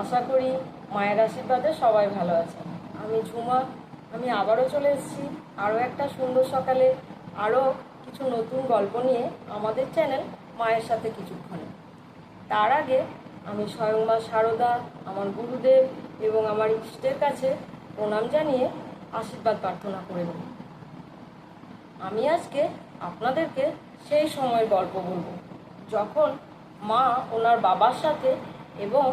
আশা করি মায়ের আশীর্বাদে সবাই ভালো আছে। আমি ঝুমা, আমি আবারও চলে এসেছি আরও একটা সুন্দর সকালে, আরও কিছু নতুন গল্প নিয়ে আমাদের চ্যানেল মায়ের সাথে কিছুক্ষণে। তার আগে আমি স্বয়ং মা শারদা আমার গুরুদেব এবং আমার ইষ্টের কাছে প্রণাম জানিয়ে আশীর্বাদ প্রার্থনা করে নিই আমি আজকে আপনাদেরকে সেই সময়ের গল্প বলব, যখন মা ওনার বাবার সাথে এবং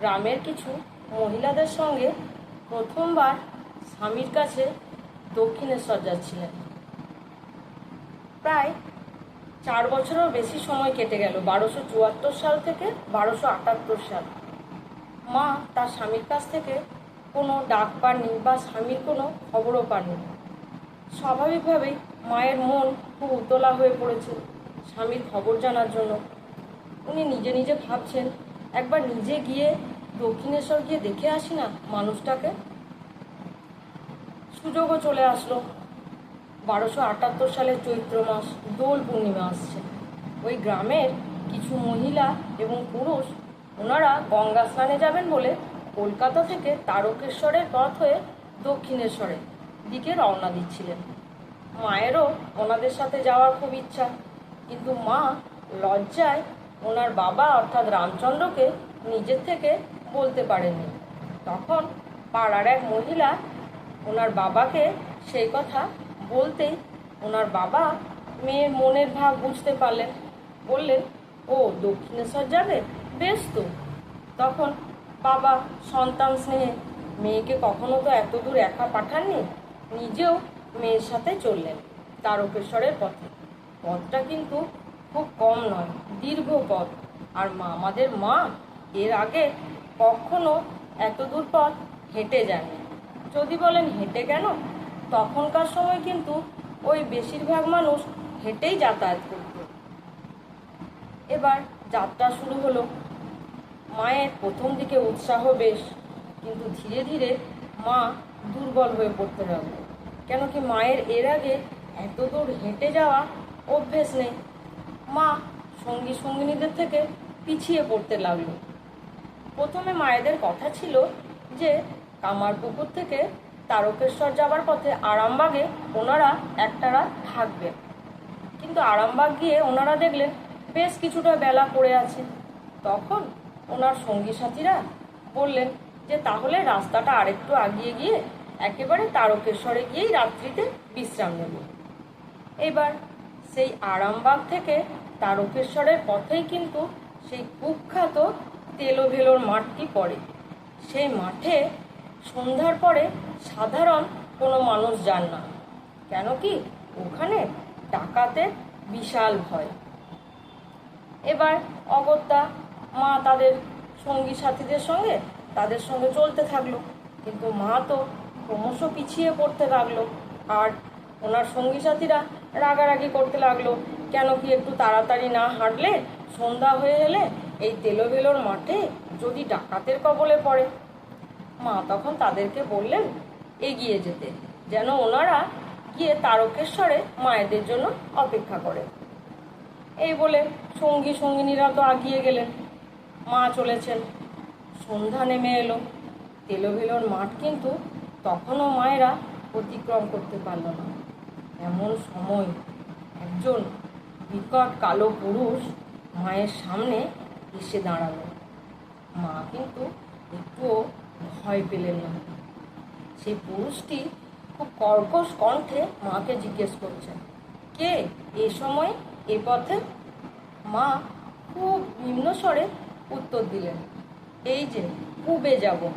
গ্রামের কিছু মহিলাদের সঙ্গে প্রথমবার স্বামীর কাছে দক্ষিণেশ্বর যাচ্ছিলেন। প্রায় চার বছরেরও বেশি সময় কেটে গেল, বারোশো চুয়াত্তর সাল থেকে বারোশো আটাত্তর সাল। মা তার স্বামীর কাছ থেকে কোনো ডাক পাননি বা স্বামীর কোনো খবরও পাননি। স্বাভাবিকভাবেই মায়ের মন খুব উতলা হয়ে পড়েছে স্বামীর খবর জানার জন্য। উনি নিজে নিজে ভাবছেন একবার নিজে গিয়ে দক্ষিণেশ্বর গিয়ে দেখে আসি না মানুষটাকে? সুযোগও চলে আসলো। বারোশো আটাত্তর সালের চৈত্র মাস, দোল পূর্ণিমা আসছে। ওই গ্রামের কিছু মহিলা এবং পুরুষ, ওনারা গঙ্গা স্নানে যাবেন বলে কলকাতা থেকে তারকেশ্বরের পথ হয়ে দক্ষিণেশ্বরের দিকে রওনা দিচ্ছিলেন। মায়েরও ওনাদের সাথে যাওয়ার খুব ইচ্ছা, কিন্তু মা লজ্জায় ওনার বাবা অর্থাৎ রামচন্দ্রকে নিজের থেকে বলতে পারেননি। তখন পাড়ার এক মহিলা ওনার বাবাকে সেই কথা বলতেই ওনার বাবা মেয়ের মনের ভাব বুঝতে পারলেন। বললেন, ও, দক্ষিণেশ্বর যাবে? বেশ তো। তখন বাবা সন্তান স্নেহে, মেয়েকে কখনো তো এত দূর একা পাঠাননি? নিজেও মেয়ের সাথে চললেন তারকেশ্বরের পথে। পথটা কিন্তু খুব কম নয়, দীর্ঘ পথ। আর মা, আমাদের মা এর আগে কখনো এত দূর পথ হেঁটে যায়নি। যদি বলেন হেঁটে কেন? তখনকার সময় কিন্তু ওই বেশিরভাগ মানুষ হেঁটেই যাতায়াত করত। এবার যাত্রা শুরু হলো। মায়ের প্রথম দিকে উৎসাহ বেশ, কিন্তু ধীরে ধীরে মা দুর্বল হয়ে পড়তে লাগল। কেন কি মায়ের এর আগে এত দূর হেঁটে যাওয়া অভ্যেস নেই। মা, সঙ্গী সঙ্গিনীদের থেকে পিছিয়ে পড়তে লাগল। প্রথমে মায়েদের কথা ছিল যে কামারপুকুর থেকে তারকেশ্বর যাবার পথে আরামবাগে ওনারা একটারা থাকবেন। কিন্তু আরামবাগ গিয়ে ওনারা দেখলেন বেশ কিছুটা বেলা পড়ে আছে। তখন ওনার সঙ্গী সাথীরা বললেন যে, তাহলে রাস্তাটা আরেকটু আগিয়ে গিয়ে একেবারে তারকেশ্বরে গিয়েই রাত্রিতে বিশ্রাম নেব। এবার সেই আরামবাগ থেকে তারকেশ্বরের পথেই কিন্তু সেই কুখ্যাত তেলোভেলোর মাঠটি পড়ে। সেই মাঠে সন্ধ্যার পরে সাধারণ কোনো মানুষ যান না। কেন কি? ওখানে ডাকাতের বিশাল ভয়। এবার অগত্যা মা তাদের সঙ্গী সাথীদের সঙ্গে তাদের সঙ্গে চলতে থাকল। কিন্তু মা তো ক্রমশ পিছিয়ে পড়তে লাগল। আর ওনার সঙ্গী সাথীরা রাগারাগি করতে লাগল। কেন কি একটু তাড়াতাড়ি না হাঁটলে? সন্ধ্যা হয়ে এলে এই তেলোভেলোর মাঠে যদি ডাকাতের কবলে পড়ে। মা তখন তাদেরকে বললেন, এগিয়ে যেতে, যেন ওনারা গিয়ে তারকেশ্বরে মায়েদের জন্য অপেক্ষা করে। এই বলে সঙ্গী সঙ্গিনীরা তো আগিয়ে গেলেন। মা চলেছেন। সন্ধ্যা নেমে এলো। তেলোভেলোর মাঠ কিন্তু তখনও মায়েরা অতিক্রম করতে পারল না। এমন সময় একজন বিকট কালো পুরুষ মায়ের সামনে এসে দাঁড়াল। মা কিন্তু একটুও ভয় পেলেন না। সেই পুরুষটি খুব কর্কশ কণ্ঠে মাকে জিজ্ঞেস করছেন কে এ সময় এ পথে? মা খুব নিম্নস্বরে উত্তর দিলেন, এই যে, পূবে যাব,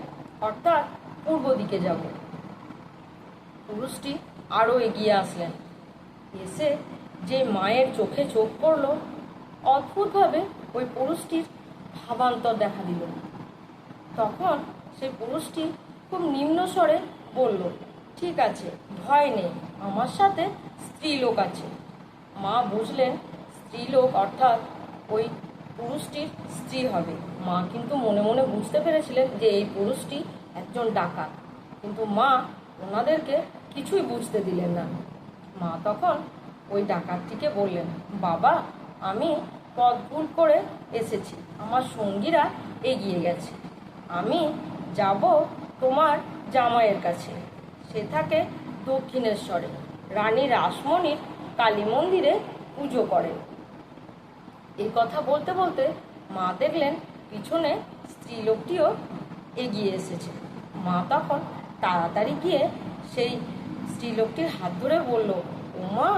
অর্থাৎ পূর্ব দিকে যাব। পুরুষটি আরও এগিয়ে আসলেন। এসে যে মায়ের চোখে চোখ পড়ল, অদ্ভুতভাবে ওই পুরুষটির ভাবান্তর দেখা দিল। তখন সেই পুরুষটি খুব নিম্ন স্বরে বলল, ঠিক আছে, ভয় নেই, আমার সাথে স্ত্রীলোক আছে। মা বুঝলেন, স্ত্রীলোক অর্থাৎ ওই পুরুষটির স্ত্রী হবে। মা কিন্তু মনে মনে বুঝতে পেরেছিলেন যে এই পুরুষটি একজন ডাকাত। কিন্তু মা ওনাদেরকে কিছুই বুঝতে দিলেন না। মা তখন ওই ডাকাতটিকে বললেন, বাবা, আমি পথ ভুল করে এসেছি। আমার সঙ্গীরা এগিয়ে গেছে। আমি যাব তোমার জামাইয়ের কাছে। সে থাকে দক্ষিণেশ্বরে। রানী রাসমণির কালী মন্দিরে পুজো করেন। এই কথা বলতে বলতে মা দেখলেন পিছনে স্ত্রীলোকটিও এগিয়ে এসেছে। মা তখন তাড়াতাড়ি গিয়ে সেই স্ত্রীলোকটির হাত ধরে বলল, ওমা,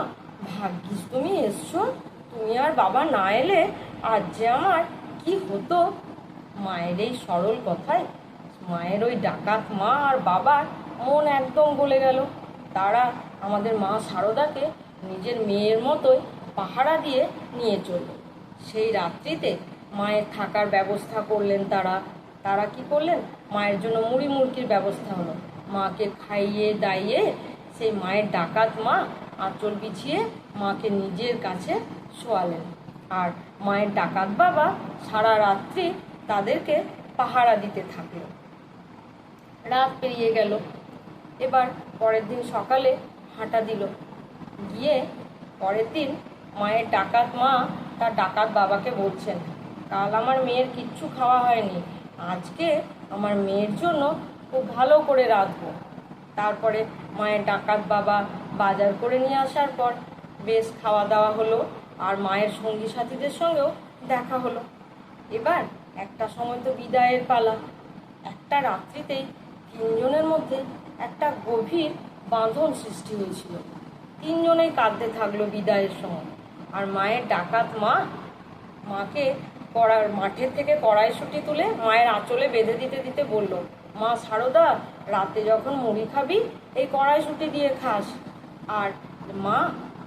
ভাগ্যিস তুমি এসছো। তুমি আর বাবা না এলে আজ যে আমার কি হতো? মায়ের এই সরল কথায় মায়ের ওই ডাকাত মা আর বাবার মন একদম গলে গেল। তারা আমাদের মা সারদাকে নিজের মেয়ের মতোই পাহারা দিয়ে নিয়ে চলল। সেই রাত্রিতে মায়ের থাকার ব্যবস্থা করলেন তারা। তারা কি করলেন? মায়ের জন্য মুড়ি মুড়কির ব্যবস্থা হলো। মাকে খাইয়ে দাইয়ে সেই মায়ের ডাকাত মা আঁচল বিছিয়ে মাকে নিজের কাছে শোয়ালেন। আর মায়ের ডাকাত বাবা সারা রাত্রি তাদেরকে পাহারা দিতে থাকল রাত পেরিয়ে গেল। এবার পরের দিন সকালে হাঁটা দিল। গিয়ে পরের দিন মায়ের ডাকাত মা তার ডাকাত বাবাকে বলছেন, কাল আমার মেয়ের কিচ্ছু খাওয়া হয়নি। আজকে আমার মেয়ের জন্য খুব ভালো করে রাঁধবো। তারপরে মায়ের ডাকাত বাবা বাজার করে নিয়ে আসার পর বেশ খাওয়া দাওয়া হলো আর মায়ের সঙ্গী সাথীদের সঙ্গেও দেখা হলো। এবার একটা সময় তো বিদায়ের পালা। একটা রাত্রিতেই তিনজনের মধ্যে একটা গভীর বাঁধন সৃষ্টি হয়েছিল। তিনজনেই কাঁদতে থাকল বিদায়ের সময়। আর মায়ের ডাকাত মা, মাকে কড়ার মাঠের থেকে কড়াইশুটি তুলে মায়ের আঁচলে বেঁধে দিতে দিতে বলল, মা সারদা, রাতে যখন মুড়ি খাবি, এই কড়াইশুটি দিয়ে খাস। আর মা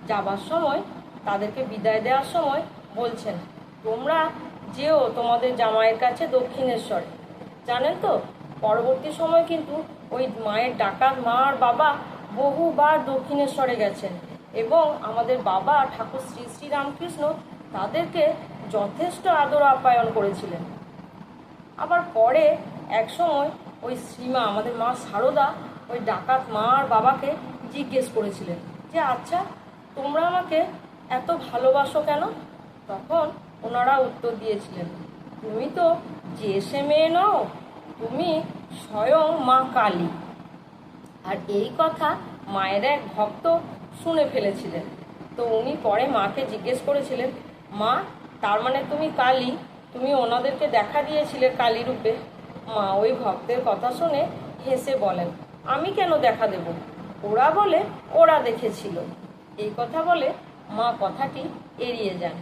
যাবার সময়, তাদেরকে বিদায় দেওয়ার সময় বলছেন, তোমরা যেও তোমাদের জামাইয়ের কাছে দক্ষিণেশ্বরে। জানেন তো, পরবর্তী সময় কিন্তু ওই মায়ের ডাকাত মা আর বাবা বহুবার দক্ষিণেশ্বরে গেছেন এবং আমাদের বাবা ঠাকুর শ্রী শ্রী রামকৃষ্ণ তাদেরকে যথেষ্ট আদর আপ্যায়ন করেছিলেন। আবার পরে এক সময় ওই শ্রীমা, আমাদের মা সারদা, ওই ডাকাত মা আর বাবাকে জিজ্ঞেস করেছিলেন যে আচ্ছা তোমরা আমাকে এত ভালোবাসো কেন? তখন ওনারা উত্তর দিয়েছিলেন, তুমি তো যে সে মেয়ে নও, তুমি স্বয়ং মা কালী। আর এই কথা মায়ের এক ভক্ত শুনে ফেলেছিলেন। তো উনি পরে মাকে জিজ্ঞেস করেছিলেন, মা তার মানে তুমি কালী। তুমি ওনাদেরকে দেখা দিয়েছিলে কালী রূপে। মা ওই ভক্তের কথা শুনে হেসে বলেন, আমি কেন দেখা দেব? ওরা বলে, ওরা দেখেছিল। এই কথা বলে মা কথাটি এড়িয়ে যান।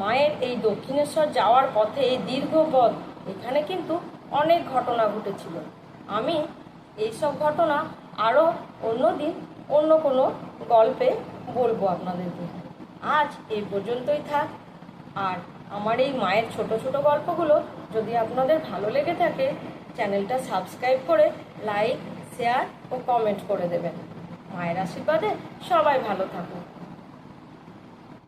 মায়ের এই দক্ষিণেশ্বর যাওয়ার পথে এই দীর্ঘ পথ, এখানে কিন্তু অনেক ঘটনা ঘটেছিল। আমি এইসব ঘটনা আরও অন্যদিন অন্য কোনো গল্পে বলব আপনাদেরকে। আজ এই পর্যন্তই থাক। আর আমার এই মায়ের ছোট ছোট গল্পগুলো যদি আপনাদের ভালো লেগে থাকে, চ্যানেলটা সাবস্ক্রাইব করে লাইক, শেয়ার ও কমেন্ট করে দেবেন। মায়ের আশীর্বাদে সবাই ভালো থাকুন।